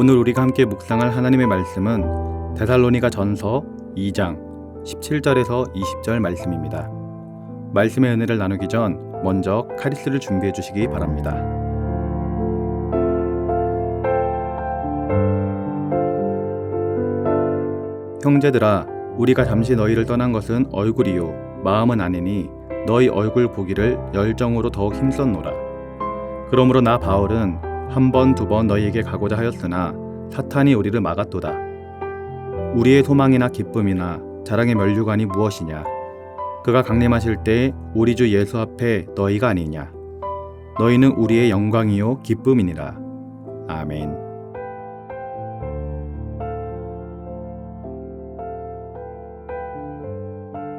오늘 우리가 함께 묵상할 하나님의 말씀은 데살로니가 전서 2장 17절에서 20절 말씀입니다. 말씀의 은혜를 나누기 전 먼저 카리스를 준비해 주시기 바랍니다. 형제들아 우리가 잠시 너희를 떠난 것은 얼굴이요 마음은 아니니 너희 얼굴 보기를 열정으로 더욱 힘썼노라. 그러므로 나 바울은 한 번 두 번 너희에게 가고자 하였으나 사탄이 우리를 막았도다. 우리의 소망이나 기쁨이나 자랑의 면류관이 무엇이냐? 그가 강림하실 때 우리 주 예수 앞에 너희가 아니냐? 너희는 우리의 영광이요 기쁨이니라. 아멘.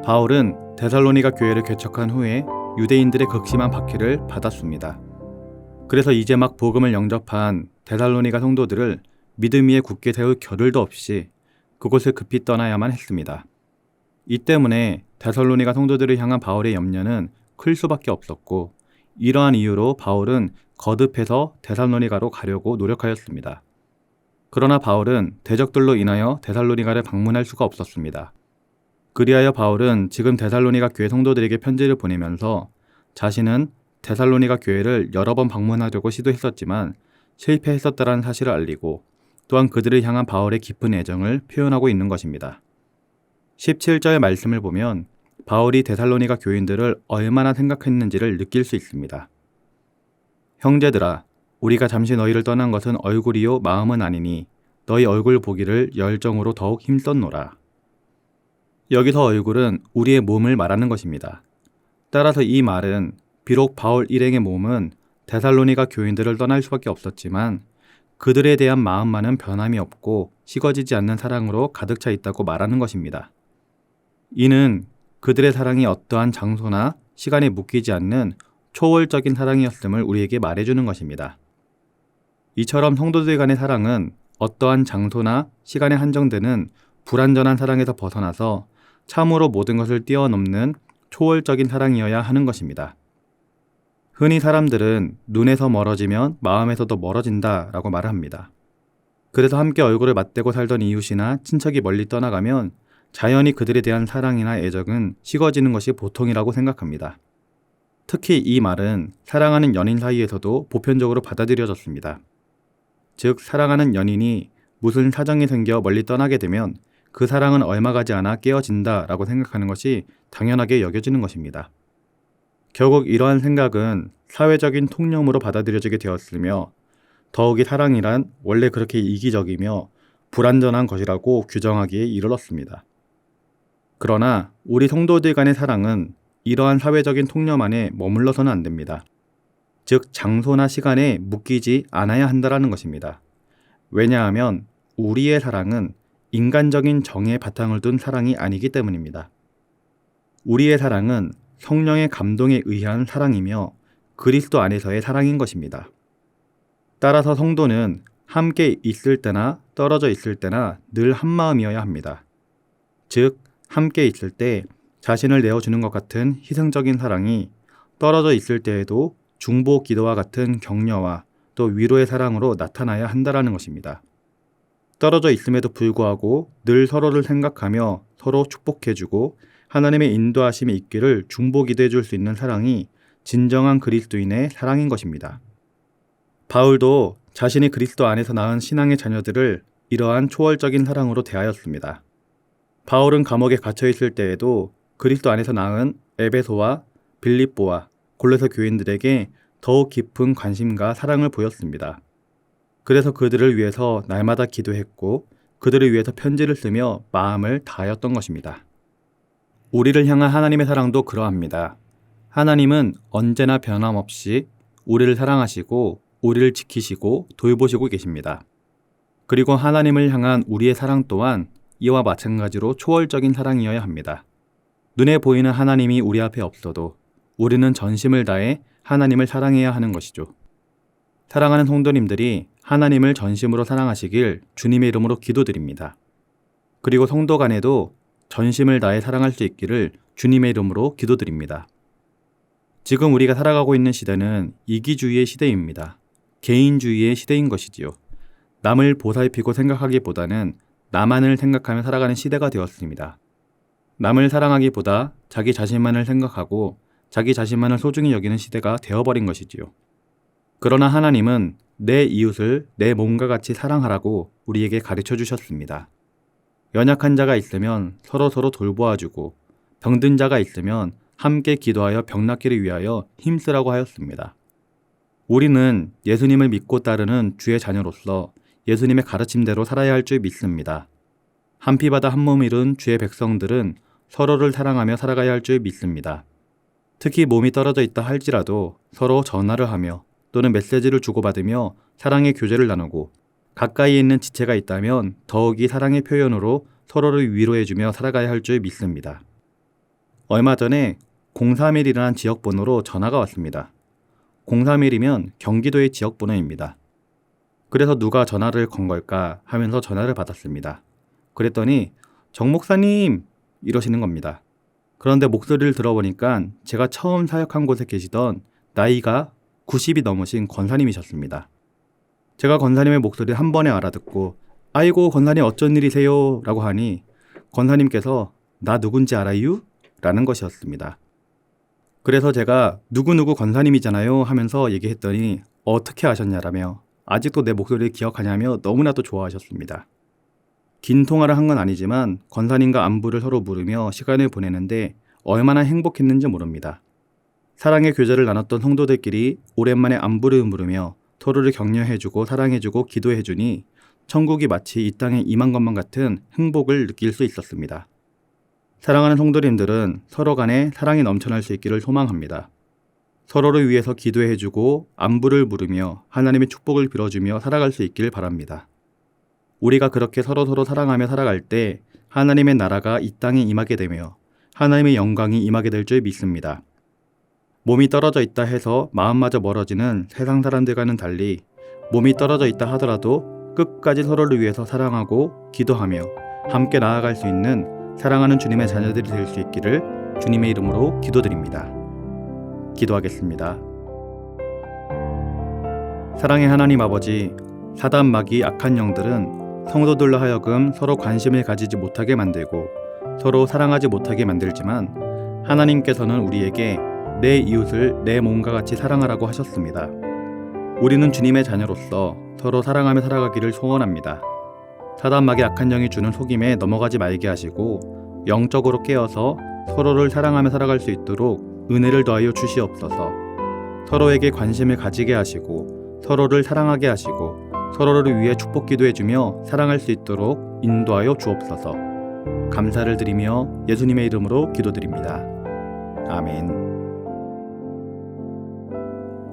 바울은 데살로니가 교회를 개척한 후에 유대인들의 극심한 박해를 받았습니다. 그래서 이제 막 복음을 영접한 데살로니가 성도들을 믿음 위에 굳게 세울 겨를도 없이 그곳을 급히 떠나야만 했습니다. 이 때문에 데살로니가 성도들을 향한 바울의 염려는 클 수밖에 없었고 이러한 이유로 바울은 거듭해서 데살로니가로 가려고 노력하였습니다. 그러나 바울은 대적들로 인하여 데살로니가를 방문할 수가 없었습니다. 그리하여 바울은 지금 데살로니가 교회 성도들에게 편지를 보내면서 자신은 데살로니가 교회를 여러 번 방문하려고 시도했었지만 실패했었다라는 사실을 알리고 또한 그들을 향한 바울의 깊은 애정을 표현하고 있는 것입니다. 17절의 말씀을 보면 바울이 데살로니가 교인들을 얼마나 생각했는지를 느낄 수 있습니다. 형제들아, 우리가 잠시 너희를 떠난 것은 얼굴이요 마음은 아니니 너희 얼굴 보기를 열정으로 더욱 힘썼노라. 여기서 얼굴은 우리의 몸을 말하는 것입니다. 따라서 이 말은 비록 바울 일행의 몸은 데살로니가 교인들을 떠날 수밖에 없었지만 그들에 대한 마음만은 변함이 없고 식어지지 않는 사랑으로 가득 차 있다고 말하는 것입니다. 이는 그들의 사랑이 어떠한 장소나 시간에 묶이지 않는 초월적인 사랑이었음을 우리에게 말해주는 것입니다. 이처럼 성도들 간의 사랑은 어떠한 장소나 시간에 한정되는 불완전한 사랑에서 벗어나서 참으로 모든 것을 뛰어넘는 초월적인 사랑이어야 하는 것입니다. 흔히 사람들은 눈에서 멀어지면 마음에서도 멀어진다 라고 말을 합니다. 그래서 함께 얼굴을 맞대고 살던 이웃이나 친척이 멀리 떠나가면 자연히 그들에 대한 사랑이나 애정은 식어지는 것이 보통이라고 생각합니다. 특히 이 말은 사랑하는 연인 사이에서도 보편적으로 받아들여졌습니다. 즉, 사랑하는 연인이 무슨 사정이 생겨 멀리 떠나게 되면 그 사랑은 얼마 가지 않아 깨어진다 라고 생각하는 것이 당연하게 여겨지는 것입니다. 결국 이러한 생각은 사회적인 통념으로 받아들여지게 되었으며 더욱이 사랑이란 원래 그렇게 이기적이며 불완전한 것이라고 규정하기에 이르렀습니다. 그러나 우리 성도들 간의 사랑은 이러한 사회적인 통념 안에 머물러서는 안 됩니다. 즉, 장소나 시간에 묶이지 않아야 한다라는 것입니다. 왜냐하면 우리의 사랑은 인간적인 정의 바탕을 둔 사랑이 아니기 때문입니다. 우리의 사랑은 성령의 감동에 의한 사랑이며 그리스도 안에서의 사랑인 것입니다. 따라서 성도는 함께 있을 때나 떨어져 있을 때나 늘 한마음이어야 합니다. 즉, 함께 있을 때 자신을 내어주는 것 같은 희생적인 사랑이 떨어져 있을 때에도 중보 기도와 같은 격려와 또 위로의 사랑으로 나타나야 한다라는 것입니다. 떨어져 있음에도 불구하고 늘 서로를 생각하며 서로 축복해주고 하나님의 인도하심이 있기를 중보 기도해 줄 수 있는 사랑이 진정한 그리스도인의 사랑인 것입니다. 바울도 자신이 그리스도 안에서 낳은 신앙의 자녀들을 이러한 초월적인 사랑으로 대하였습니다. 바울은 감옥에 갇혀 있을 때에도 그리스도 안에서 낳은 에베소와 빌립보와 골로새 교인들에게 더욱 깊은 관심과 사랑을 보였습니다. 그래서 그들을 위해서 날마다 기도했고 그들을 위해서 편지를 쓰며 마음을 다하였던 것입니다. 우리를 향한 하나님의 사랑도 그러합니다. 하나님은 언제나 변함없이 우리를 사랑하시고 우리를 지키시고 돌보시고 계십니다. 그리고 하나님을 향한 우리의 사랑 또한 이와 마찬가지로 초월적인 사랑이어야 합니다. 눈에 보이는 하나님이 우리 앞에 없어도 우리는 전심을 다해 하나님을 사랑해야 하는 것이죠. 사랑하는 성도님들이 하나님을 전심으로 사랑하시길 주님의 이름으로 기도드립니다. 그리고 성도 간에도 전심을 다해 사랑할 수 있기를 주님의 이름으로 기도드립니다. 지금 우리가 살아가고 있는 시대는 이기주의의 시대입니다. 개인주의의 시대인 것이지요. 남을 보살피고 생각하기보다는 나만을 생각하며 살아가는 시대가 되었습니다. 남을 사랑하기보다 자기 자신만을 생각하고 자기 자신만을 소중히 여기는 시대가 되어버린 것이지요. 그러나 하나님은 내 이웃을 내 몸과 같이 사랑하라고 우리에게 가르쳐 주셨습니다. 연약한 자가 있으면 서로 서로 돌보아주고 병든 자가 있으면 함께 기도하여 병 낫기를 위하여 힘쓰라고 하였습니다. 우리는 예수님을 믿고 따르는 주의 자녀로서 예수님의 가르침대로 살아야 할 줄 믿습니다. 한 피바다 한 몸 이룬 주의 백성들은 서로를 사랑하며 살아가야 할 줄 믿습니다. 특히 몸이 떨어져 있다 할지라도 서로 전화를 하며 또는 메시지를 주고받으며 사랑의 교제를 나누고 가까이에 있는 지체가 있다면 더욱이 사랑의 표현으로 서로를 위로해주며 살아가야 할 줄 믿습니다. 얼마 전에 031이라는 지역번호로 전화가 왔습니다. 031이면 경기도의 지역번호입니다. 그래서 누가 전화를 건 걸까 하면서 전화를 받았습니다. 그랬더니 정 목사님 이러시는 겁니다. 그런데 목소리를 들어보니까 제가 처음 사역한 곳에 계시던 나이가 90이 넘으신 권사님이셨습니다. 제가 권사님의 목소리를 한 번에 알아듣고 아이고 권사님 어쩐 일이세요? 라고 하니 권사님께서 나 누군지 알아요? 라는 것이었습니다. 그래서 제가 누구누구 권사님이잖아요 하면서 얘기했더니 어떻게 아셨냐라며 아직도 내 목소리를 기억하냐며 너무나도 좋아하셨습니다. 긴 통화를 한 건 아니지만 권사님과 안부를 서로 물으며 시간을 보내는데 얼마나 행복했는지 모릅니다. 사랑의 교제를 나눴던 성도들끼리 오랜만에 안부를 물으며 서로를 격려해주고 사랑해주고 기도해주니 천국이 마치 이 땅에 임한 것만 같은 행복을 느낄 수 있었습니다. 사랑하는 성도님들은 서로 간에 사랑이 넘쳐날 수 있기를 소망합니다. 서로를 위해서 기도해주고 안부를 물으며 하나님의 축복을 빌어주며 살아갈 수 있기를 바랍니다. 우리가 그렇게 서로 서로 사랑하며 살아갈 때 하나님의 나라가 이 땅에 임하게 되며 하나님의 영광이 임하게 될 줄 믿습니다. 몸이 떨어져 있다 해서 마음마저 멀어지는 세상 사람들과는 달리 몸이 떨어져 있다 하더라도 끝까지 서로를 위해서 사랑하고 기도하며 함께 나아갈 수 있는 사랑하는 주님의 자녀들이 될 수 있기를 주님의 이름으로 기도드립니다. 기도하겠습니다. 사랑의 하나님 아버지, 사단 마귀 악한 영들은 성도들로 하여금 서로 관심을 가지지 못하게 만들고 서로 사랑하지 못하게 만들지만 하나님께서는 우리에게 내 이웃을 내 몸과 같이 사랑하라고 하셨습니다. 우리는 주님의 자녀로서 서로 사랑하며 살아가기를 소원합니다. 사단막의 악한 영이 주는 속임에 넘어가지 말게 하시고 영적으로 깨어서 서로를 사랑하며 살아갈 수 있도록 은혜를 더하여 주시옵소서. 서로에게 관심을 가지게 하시고 서로를 사랑하게 하시고 서로를 위해 축복 기도해 주며 사랑할 수 있도록 인도하여 주옵소서. 감사를 드리며 예수님의 이름으로 기도드립니다. 아멘.